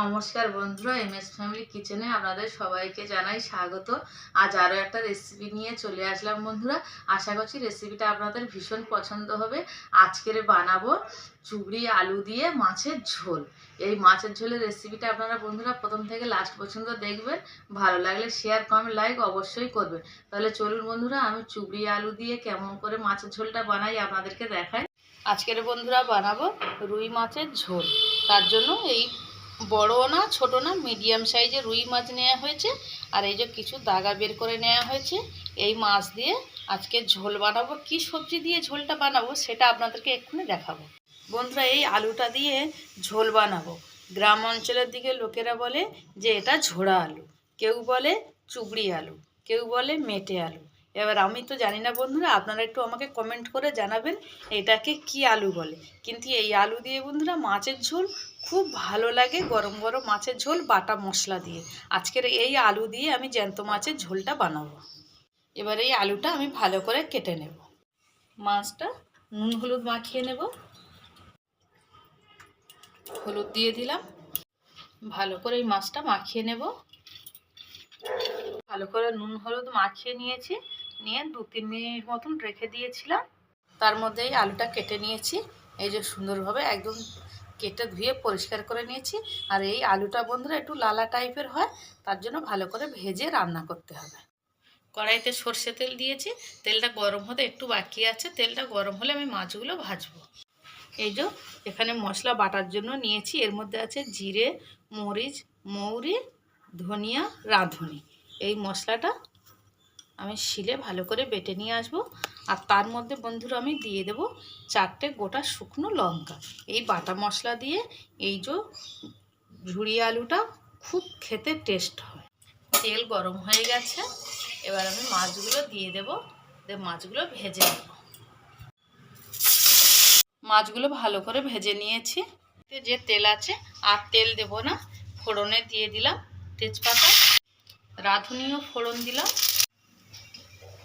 নমস্কার বন্ধুরা M S family কিচেনে আপনাদের সবাইকে জানাই স্বাগত। আজ আরও একটা রেসিপি নিয়ে চলে আসলাম বন্ধুরা। আশা করছি রেসিপিটা আপনাদের ভীষণ পছন্দ হবে। আজকের বানাবো চুবড়ি আলু দিয়ে মাছের ঝোল। এই মাছের ঝোলের রেসিপিটা আপনারা বন্ধুরা প্রথম থেকে লাস্ট পর্যন্ত দেখবেন। ভালো লাগলে শেয়ার কমেন্ট লাইক অবশ্যই করবেন। তাহলে চলুন বন্ধুরা, আমি চুবড়ি আলু দিয়ে কেমন করে মাছের ঝোলটা বানাই আপনাদেরকে দেখাই। আজকের বন্ধুরা বানাবো রুই মাছের ঝোল। তার জন্য এই বড় না, ছোট না মিডিয়াম সাইজের রুই মাছ নেওয়া হয়েছে। আর এই যে কিছু দাগা বের করে নেওয়া হয়েছে, এই মাছ দিয়ে আজকে ঝোল বানাবো। কি সবজি দিয়ে ঝোলটা বানাবো সেটা আপনাদেরকে এক্ষুনি দেখাবো। বন্ধুরা, এই আলুটা দিয়ে ঝোল বানাবো। গ্রাম অঞ্চলের দিকে লোকেরা বলে যে এটা ঝোড়া আলু। কেউ বলে চুবড়ি আলু, কেউ বলে মেটে আলু। এবার আমি তো জানি না বন্ধুরা, আপনারা একটু আমাকে কমেন্ট করে জানাবেন, এটাকে কি আলু বলে। কিন্তু এই আলু দিয়ে বন্ধুরা, মাছের ঝোল খুব ভালো লাগে গরম গরম মাছের ঝোল, বাটা মশলা দিয়ে। আজকের এই আলু দিয়ে আমি জ্যান্ত মাছের ঝোলটা বানাবো। এবার এই আলুটা আমি ভালো করে কেটে নেব। মাছটা নুন, হলুদ মাখিয়ে নেব। হলুদ দিয়ে দিলাম। ভালো করে এই মাছটা মাখিয়ে নেব। ভালো করে নুন, হলুদ মাখিয়ে নিয়েছি। নিয়ে দু, তিন মিনিট মতন রেখে দিয়েছিলাম। তার মধ্যে এই আলুটা কেটে নিয়েছি। এই যে সুন্দরভাবে একদম কেটে ধুয়ে পরিষ্কার করে নিয়েছি। আর এই আলুটা বন্ধুরা একটু লালা টাইপের হয়, তার জন্য ভালো করে ভেজে রান্না করতে হবে। কড়াইতে সর্ষে তেল দিয়েছি, তেলটা গরম হতে একটু বাকি আছে, তেলটা গরম হলে আমি মাছগুলো ভাজবো। এই যে, এখানে মশলা বাটার জন্য নিয়েছি, এর মধ্যে আছে জিরে, মরিচ, মৌরি, ধনিয়া, রাঁধুনি। এই মশলাটা আমি শিলে ভালো করে বেটে নিয়ে আসব। আর তার মধ্যে বন্ধুরা আমি দিয়ে দেব চারটে গোটা শুকনো লঙ্কা। এই বাটা মশলা দিয়ে এই যে ঝুড়ি আলুটা খুব খেতে টেস্ট হয়। তেল গরম হয়ে গেছে, এবার আমি মাছগুলো দিয়ে দেব মাছগুলো ভেজে নেব। মাছগুলো ভালো করে ভেজে নিয়েছি। যে তেল আছে, আর তেল দেব না, ফোড়নে দিয়ে দিলাম তেজপাতা, রাঁধুনিও ফোড়ন দিলাম।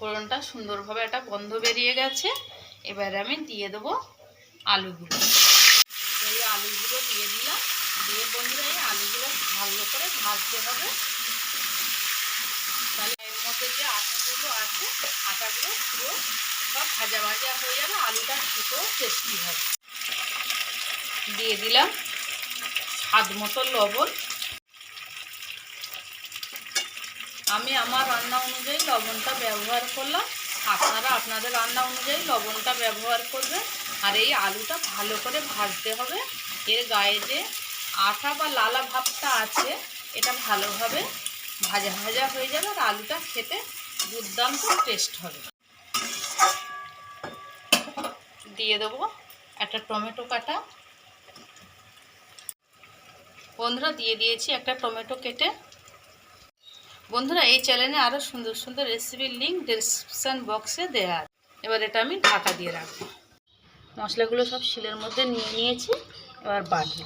ফোড়নটা সুন্দরভাবে একটা গন্ধ বেরিয়ে গেছে। এবারে আমি দিয়ে দেবো আলুগুলো। এই আলুগুলো দিয়ে দিলাম। দিয়ে বন্ধুরা, এই আলুগুলো ভালো করে ভাজতে হবে। তাহলে এর মধ্যে যে আটাগুলো আছে, আটাগুলো পুরো সব ভাজা ভাজা হয়ে যাবে। আলুটা খেতেও টেস্টি হবে। দিয়ে দিলাম স্বাদ মতো লবণ। আমি আমার রান্না অনুযায়ী লবণটা ব্যবহার করলাম। আপনারা আপনাদের রান্না অনুযায়ী লবণটা ব্যবহার করবেন। আর এই আলুটা ভালো করে ভাজতে হবে। এর গায়ে যে আঠা বা লালা ভাবটা আছে, এটা ভালোভাবে ভাজা ভাজা হয়ে যাবে আর আলুটা খেতে দুর্দান্ত টেস্ট হবে। দিয়ে দেবো একটা টমেটো কাটা। বন্ধুরা, দিয়ে দিয়েছি একটা টমেটো কেটে। বন্ধুরা, এই চ্যানেলে আরও সুন্দর সুন্দর রেসিপির লিঙ্ক ডিসক্রিপশান বক্সে দেওয়া এবার এটা আমি ঢাকা দিয়ে রাখব। মশলাগুলো সব শিলের মধ্যে নিয়ে নিয়েছি, এবার বাটি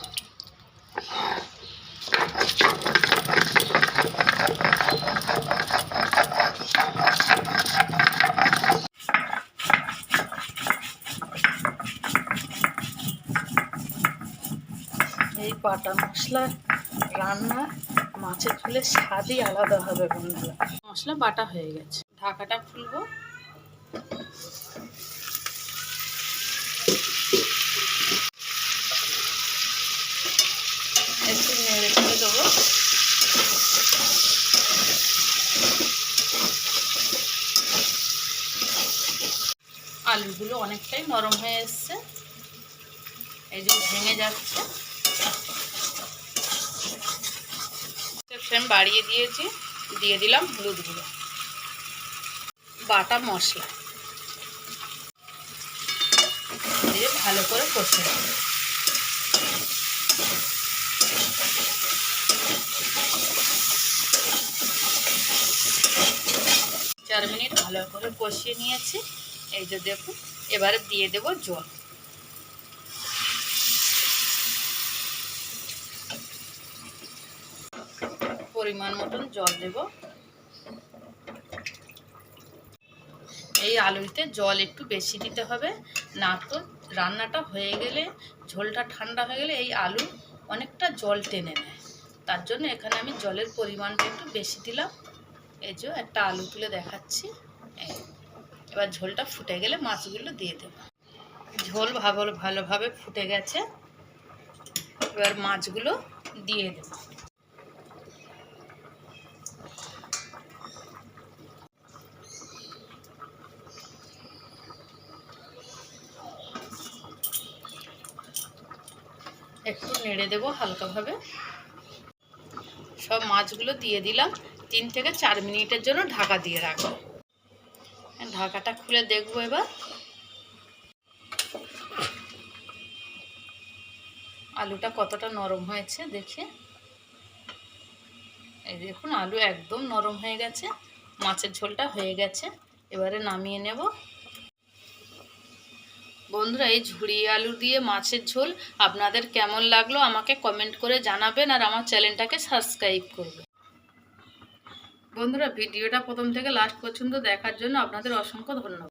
এই বাটা মশলার রান্না মাছের ঝোলের স্বাদই আলাদা হবে বন্ধুরা। মশলা বাটা হয়ে গেছে। ঢাকাটা খুলবো। একটু নেড়ে দেবো। আলুগুলো অনেকটাই নরম হয়ে এসছে। এই যে ভেঙে যাচ্ছে। ফ্লেম বাড়িয়ে দিয়েছি, দিয়ে দিলাম হলুদ গুঁড়ো। বাটা মশলা। দিয়ে ভালো করে কষে চার মিনিট ভালো করে কষিয়ে নিয়েছি। এই যে দেখুন, এবারে দিয়ে দেব জল। পরিমাণ মতন জল দেব। এই আলুতে জল একটু বেশি দিতে হবে। না তো রান্নাটা হয়ে গেলে, ঝোলটা ঠান্ডা হয়ে গেলে এই আলু অনেকটা জল টেনে নেয়। তার জন্য এখানে আমি জলের পরিমাণটা একটু বেশি দিলাম। এই যে একটা আলু তুলে দেখাচ্ছি। এবার ঝোলটা ফুটে গেলে মাছগুলো দিয়ে দেব। ঝোল ভালো ভালোভাবে ফুটে গেছে। এবার মাছগুলো দিয়ে দেব। একটু নেড়ে দেবো হালকাভাবে। সব মাছগুলো দিয়ে দিলাম। তিন থেকে চার মিনিটের জন্য ঢাকা দিয়ে রাখব। ঢাকাটা খুলে দেখব এবার। আলুটা কতটা নরম হয়েছে দেখে। এই দেখুন, আলু একদম নরম হয়ে গেছে। মাছের ঝোলটা হয়ে গেছে। এবারে নামিয়ে নেব। বন্ধুরা, এই ঝুড়ি আলু দিয়ে মাছের ঝোল আপনাদের কেমন লাগল আমাকে কমেন্ট করে জানাবেন আর আমার চ্যানেলটাকে সাবস্ক্রাইব করবেন। বন্ধুরা, ভিডিওটা প্রথম থেকে লাস্ট পর্যন্ত দেখার জন্য আপনাদের অসংখ্য ধন্যবাদ।